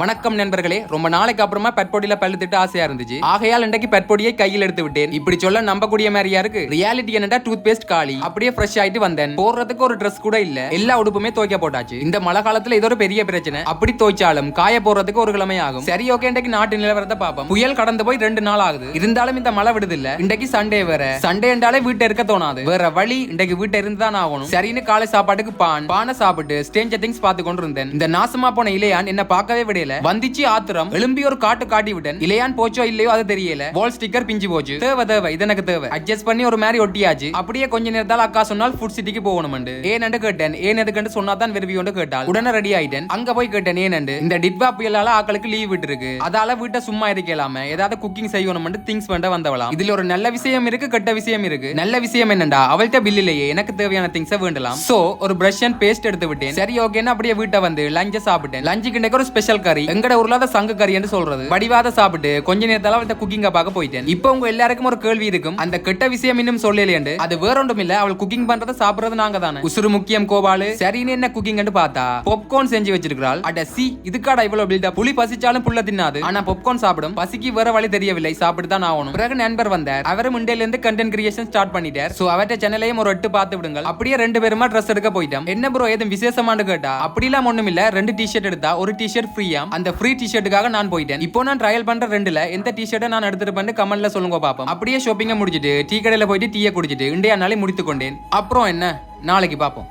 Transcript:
வணக்கம் நண்பர்களே. ரொம்ப நாளைக்கு அப்புறமா பெட்பொடியில பல்லு திட்ட ஆசையா இருந்துச்சு. ஆகையால் இன்றைக்கு பெட்பொடியை கையில் எடுத்து விட்டேன். இப்படி சொல்ல நம்பக்கூடிய மாதிரியா இருக்கு? ரியாலிட்டி என்னடா டூத் பேஸ்ட் காலி. அப்படியே ஃப்ரெஷ் ஆயிட்டு வந்தேன். போடுறதுக்கு ஒரு ட்ரெஸ் கூட இல்ல. எல்லா உடுப்புமே துவைக்க போட்டாச்சு. இந்த மழை காலத்துல இது ஒரு பெரிய பிரச்சனை. அப்படி துவைச்சாலும் காய போடுறதுக்கு ஒரு கிழமை ஆகும் சரி ஓகே இன்றைக்கு நாட்டு நிலவரத்தை பார்ப்போம். புயல் கடந்து போய் ரெண்டு நாள் ஆகுது. இருந்தாலும் இந்த மழை விடுது இல்ல இன்றைக்கு சண்டே வேற. சண்டே என்றாலே வீட்டை இருக்க தோணாது. வேற வழி இன்றைக்கு வீட்டை இருந்து தான் ஆகணும். சரின்னு காலை சாப்பாட்டுக்கு பான். பானை சாப்பிட்டு ஸ்டேஞ்சர் திங்ஸ் பார்த்து கொண்டு இருந்தேன் இந்த நாசமா போன இளையான் என்ன பார்க்கவே தெரியல. வந்திச்சு ஆத்திரம் எழும்பி ஒரு காட்டு காட்டி விட்டேன் இளையான் போச்சோ இல்லையோ அது தெரியல. வால் ஸ்டிக்கர் பிஞ்சு போச்சு. தேவை தேவை இது எனக்கு தேவை. அட்ஜஸ்ட் பண்ணி ஒரு மாதிரி ஒட்டியாச்சு. அப்படியே கொஞ்ச நேரத்தால் அக்கா சொன்னால் ஃபுட் சிட்டிக்கு போகணும்னு ஏன்னு கேட்டேன். ஏன் எதுக்கு சொன்னா தான் விரும்பி கொண்டு கேட்டால் உடனே ரெடி ஆயிட்டேன். அங்க போய் கேட்டேன் ஏனண்டு இந்த டிட்வா புயலால ஆக்களுக்கு லீவ் விட்டுருக்கு. அதால வீட்டை சும்மா இருக்கலாம ஏதாவது குக்கிங் செய்யணும் திங்ஸ் பண்ண வந்தவளாம். இதுல ஒரு நல்ல விஷயம் இருக்கு கெட்ட விஷயம் இருக்கு. நல்ல விஷயம் என்னண்டா? அவள்கிட்ட பில் இல்லையே. எனக்கு தேவையான திங்ஸை வேண்டலாம். சோ ஒரு பிரஷ் அண்ட் பேஸ்ட் எடுத்து விட்டேன். சரி ஓகேன்னு அப்படியே வீட்டை வந்து லஞ்ச சாப்பிட்டேன். லஞ்சுக்கு இன்னைக்கு ஒரு ஸ்பெஷல் கறி எங்கட ஊர்ல அதை கறி என்று சொல்றது. வடிவாத சாப்பிட்டு கொஞ்ச நேரத்தால அவள்கிட்ட குக்கிங்க பார்க்க போயிட்டேன். இப்போ உங்க எல்லாருக்கும் ஒரு கேள்வி இருக்கும். அந்த கெட்ட விஷயம் இன்னும் சொல்லலையேண்டு அது வேற ஒன்றும் இல்ல அவள் குக்கிங் பண்றதை சாப்பிடுறது நாங்க தானே. உசுறு முக்கியம் கோபாலு. சரின்னு என்ன குக்கிங்னு பார்த்தா பாப்கார்ன் செஞ்சு வச்சிருக்கிறாள். அட சி இதுக்காடா இவ்வளவு பில்டப் புளி பசிச்சாலும் புள்ள தின்னாது. ஆனா பாப்கார்ன் சாப்பிடும். பசிக்கு வேற வழி தெரியவில்லை. சாப்பிட்டு தான் ஆகணும். பிறகு நண்பர் வந்தார். அவரும் இண்டையில இருந்து கண்டென்ட் கிரியேஷன் ஸ்டார்ட் பண்ணிட்டார். சோ அவர்ட்ட சேனலையும் ஒரு எட்டு பார்த்து விடுங்கள். அப்படியே ரெண்டு பேருமா ட்ரெஸ் எடுக்க போயிட்டோம். என்ன ப்ரோ எதுவும் விசேஷமானு கேட்டா? அப்படிலாம் ஒண்ணும் இல்ல ரெண்டு டிஷர்ட் எடுத்தா ஒரு டிஷர்ட் ஃப்ரீயா அந்த ஃப்ரீ டிஷர்ட்டுக்காக நான் போயிட்டேன். இப்போ நான் ட்ரையல் பண்ற ரெண்டுல எந்த டிஷர்ட்டை நான் எடுத்துட்டு வந்து கமெண்ட்ல சொல்லுங்க பாப்போம். அப்படியே ஷாப்பிங்க முடிச்சிட்டு டீ கடையில போயிட்டு டீயை குடிச்சிட்டு இண்டியா நாளை முடித்து கொண்டேன் அப்புறம் என்ன? நாளைக்கு பார்ப்போம்